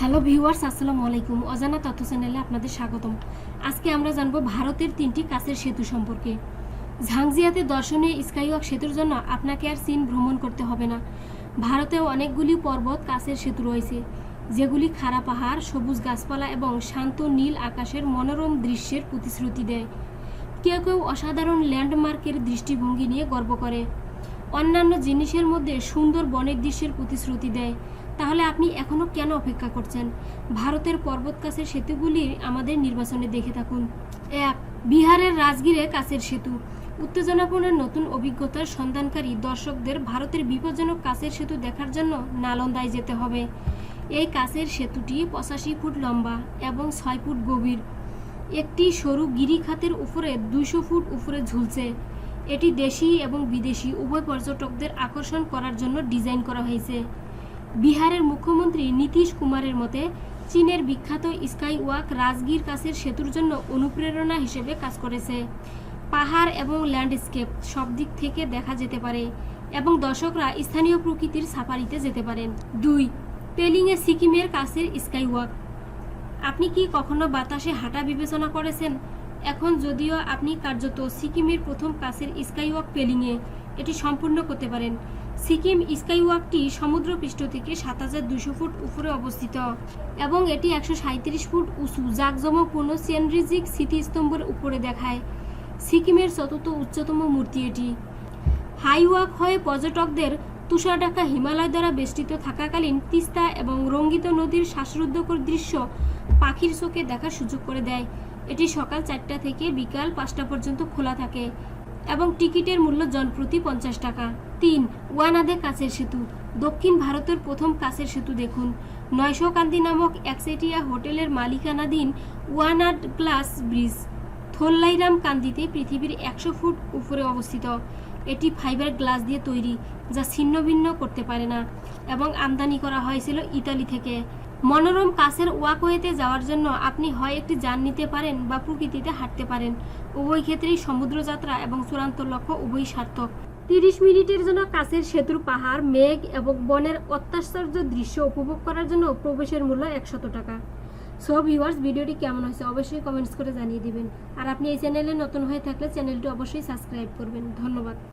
Hello viewers, আসসালামু আলাইকুম। অজানা তথ্য চ্যানেলে আপনাদের স্বাগতম। আজকে আমরা জানব ভারতের তিনটি কাছের সেতু সম্পর্কে। ঝাংজিয়াতে দর্শনীয় স্কাইওয়াক সেতুর জন্য আপনাকে আর চীন ভ্রমণ করতে হবে না। ভারতেও অনেকগুলি পর্বত কাছের সেতু রয়েছে, যেগুলি খাড়া পাহাড়, সবুজ গাছপালা এবং শান্ত নীল আকাশের মনোরম দৃশ্যের প্রতিশ্রুতি দেয়। কেউ কেউ অসাধারণ ল্যান্ডমার্কের দৃষ্টিভঙ্গি নিয়ে গর্ব করে। অন্যান্য জিনিসের মধ্যে সুন্দর বনের দৃশ্যের প্রতিশ্রুতি দেয়। তাহলে আপনি এখনও কেন অপেক্ষা করছেন? ভারতের পর্বতকাছের সেতুগুলি আমাদের নির্বাচনে দেখে থাকুন। এক, বিহারের রাজগীরে কাছের সেতু। উত্তেজনাপূর্ণ নতুন অভিজ্ঞতার সন্ধানকারী দর্শকদের ভারতের বিপজ্জনক কাছের সেতু দেখার জন্য নালন্দায় যেতে হবে। এই কাছের সেতুটি পঁচাশি ফুট লম্বা এবং ছয় ফুট গভীর। একটি সরু গিরিখাতের উপরে দুইশো ফুট উপরে ঝুলছে। এটি দেশি এবং বিদেশি উভয় পর্যটকদের আকর্ষণ করার জন্য ডিজাইন করা হয়েছে। বিহারের মুখ্যমন্ত্রী নীতিশ কুমারের মতে, চীনের বিখ্যাত স্কাই ওয়াক রাজগীর কাছের সেতুর জন্য অনুপ্রেরণা হিসেবে কাজ করেছে। পাহাড় এবং ল্যান্ডস্কেপ সব দিক থেকে দেখা যেতে পারে এবং দর্শকরা স্থানীয় প্রকৃতির সাফারিতে যেতে পারেন। দুই, পেলিংয়ে সিকিমের কাছের স্কাই ওয়াক আপনি কি কখনো বাতাসে হাঁটা বিবেচনা করেছেন? এখন যদিও আপনি কার্যত সিকিমের প্রথম কাছের স্কাইওয়াক পেলিংয়ে এটি সম্পূর্ণ করতে পারেন। সিকিম স্কাইওয়াকটি সমুদ্রপৃষ্ঠ থেকে সাত হাজার দুশো ফুট উপরে অবস্থিত এবং এটি একশো সাঁত্রিশ ফুট উঁচু জাঁকজমকপূর্ণ সেনরিজিক স্মৃতিস্তম্ভের উপরে দেখায়। সিকিমের চতুর্থ উচ্চতম মূর্তি এটি। হাইওয়াক হয়ে পর্যটকদের তুষার ঢাকা হিমালয় দ্বারা বেষ্টিত থাকাকালীন তিস্তা এবং রঙ্গিত নদীর শ্বাসরুদ্ধকর দৃশ্য পাখির চোখে দেখার সুযোগ করে দেয়। এটি সকাল চারটা থেকে বিকাল পাঁচটা পর্যন্ত খোলা থাকে। এবং টিকিটের মূল্য জনপ্রতি পঞ্চাশ টাকা। তিন, ওয়ানাদে কাছের সেতু। দক্ষিণ ভারতের প্রথম কাছের সেতু দেখুন। নয়শো কান্দি নামক একচেটিয়া হোটেলের মালিকানাধীন ওয়ানাড গ্লাস ব্রিজ থোল্লাইরাম কান্দিতে পৃথিবীর একশো ফুট উপরে অবস্থিত। এটি ফাইবার গ্লাস দিয়ে তৈরি, যা ছিন্ন ভিন্ন করতে পারে না, এবং আমদানি করা হয়েছিল ইতালি থেকে। মনোরম কাছের ওয়াকওয়েতে যাওয়ার জন্য আপনি হয় একটি যান নিতে পারেন বা প্রকৃতিতে হাঁটতে পারেন। উভয় ক্ষেত্রেই সমুদ্রযাত্রা এবং চূড়ান্ত লক্ষ্য উভয়ই সার্থক। তিরিশ মিনিটের জন্য কাছের সেতুর পাহাড়, মেঘ এবং বনের অত্যাশ্চর্য দৃশ্য উপভোগ করার জন্য প্রবেশের মূল্য একশত টাকা। সো ভিউয়ার্স, ভিডিওটি কেমন হয়েছে অবশ্যই কমেন্টস করে জানিয়ে দিবেন। আর আপনি এই চ্যানেলে নতুন হয়ে থাকলে চ্যানেলটি অবশ্যই সাবস্ক্রাইব করবেন। ধন্যবাদ।